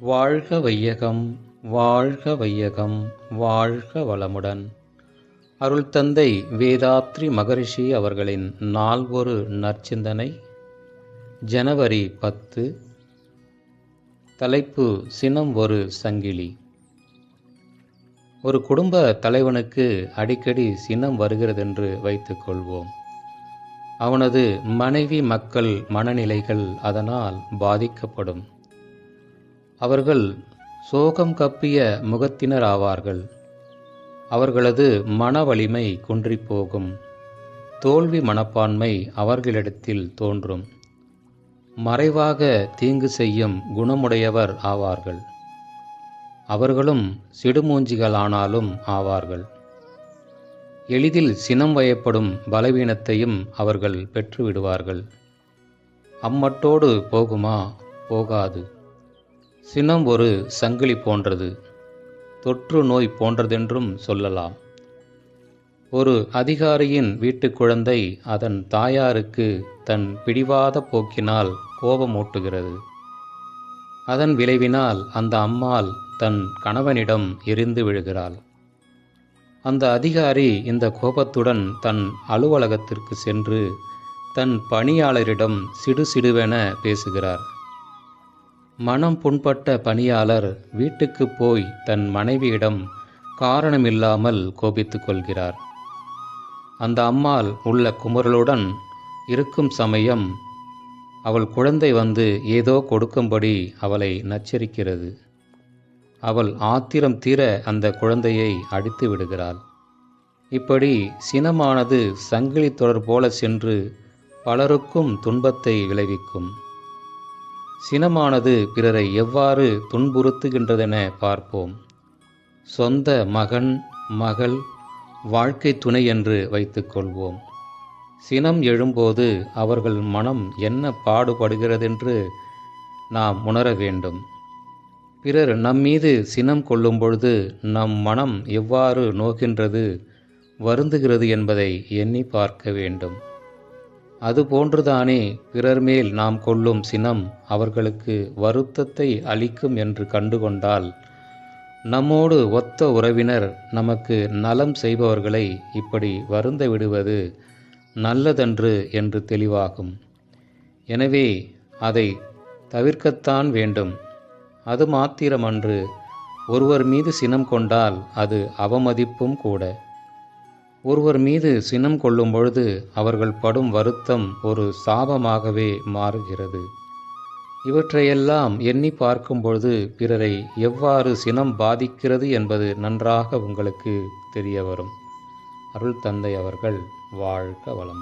வாழ்க வையகம் வாழ்க வையகம் வாழ்க வளமுடன். அருள் தந்தை வேதாத்ரி மகரிஷி அவர்களின் நால்வொரு நற்சிந்தனை ஜனவரி பத்து தலைப்பு சினம் ஒரு சங்கிலி. ஒரு குடும்ப தலைவனுக்கு அடிக்கடி சினம் வருகிறதென்று வைத்துக்கொள்வோம் அவனது மனைவி மக்கள் மனநிலைகள் அதனால் பாதிக்கப்படும். அவர்கள் சோகம் கப்பிய முகத்தினர் ஆவார்கள் அவர்களது மன வலிமை குன்றிப்போகும் தோல்வி மனப்பான்மை அவர்களிடத்தில் தோன்றும். மறைவாக தீங்கு செய்யும் குணமுடையவர் ஆவார்கள். அவர்களும் சிடுமூஞ்சிகளானாலும் ஆவார்கள். எளிதில் சினம் வயப்படும் பலவீனத்தையும் அவர்கள் பெற்றுவிடுவார்கள். அம்மட்டோடு போகுமா? போகாது. சினம் ஒரு சங்கிலி போன்றது தொற்று நோய் போன்றதென்றும் சொல்லலாம். ஒரு அதிகாரியின் வீட்டு குழந்தை அதன் தாயாருக்கு தன் பிடிவாத போக்கினால் கோபமூட்டுகிறது. அதன் விளைவினால் அந்த அம்மாள் தன் கணவனிடம் எரிந்து விழுகிறாள். அந்த அதிகாரி இந்த கோபத்துடன் தன் அலுவலகத்திற்கு சென்று தன் பணியாளரிடம் சிடு சிடுவென பேசுகிறார். மனம் புண்பட்ட பணியாளர் வீட்டுக்கு போய் தன் மனைவியிடம் காரணமில்லாமல் கோபித்து கொள்கிறார். அந்த அம்மாள் உள்ள குமரலுடன் இருக்கும் சமயம் அவள் குழந்தை வந்து ஏதோ கொடுக்கும்படி அவளை நச்சரிக்கிறது. அவள் ஆத்திரம் தீர அந்த குழந்தையை அடித்து விடுகிறாள். இப்படி சினமானது சங்கிலி தொடர் போல சென்று பலருக்கும் துன்பத்தை விளைவிக்கும். சினமானது பிறரை எவ்வாறு துன்புறுத்துகின்றதென பார்ப்போம். சொந்த மகன் மகள் வாழ்க்கை துணை என்று வைத்துக்கொள்வோம் சினம் எழும்போது அவர்கள் மனம் என்ன பாடுபடுகிறதென்று நாம் உணர வேண்டும். பிறர் நம்மீது சினம் கொள்ளும் பொழுது நம் மனம் எவ்வாறு நோகின்றது வருந்துகிறது என்பதை எண்ணி பார்க்க வேண்டும். அதுபோன்றுதானே பிறர் மேல் நாம் கொள்ளும் சினம் அவர்களுக்கு வருத்தத்தை அளிக்கும் என்று கண்டுகொண்டால் நம்மோடு ஒத்த உறவினர் நமக்கு நலம் செய்பவர்களை இப்படி வருந்த விடுவது நல்லதன்று என்று தெளிவாகும். எனவே அதை தவிர்க்கத்தான் வேண்டும். அது மாத்திரமன்று ஒருவர் மீது சினம் கொண்டால் அது அவமதிப்பும் கூட. ஒருவர் மீது சினம் கொள்ளும் பொழுது அவர்கள் படும் வருத்தம் ஒரு சாபமாகவே மாறுகிறது. இவற்றையெல்லாம் எண்ணி பார்க்கும் பொழுது பிறரை எவ்வாறு சினம் பாதிக்கிறது என்பது நன்றாக உங்களுக்கு தெரிய வரும். அருள் தந்தை அவர்கள் வாழ்க வளம்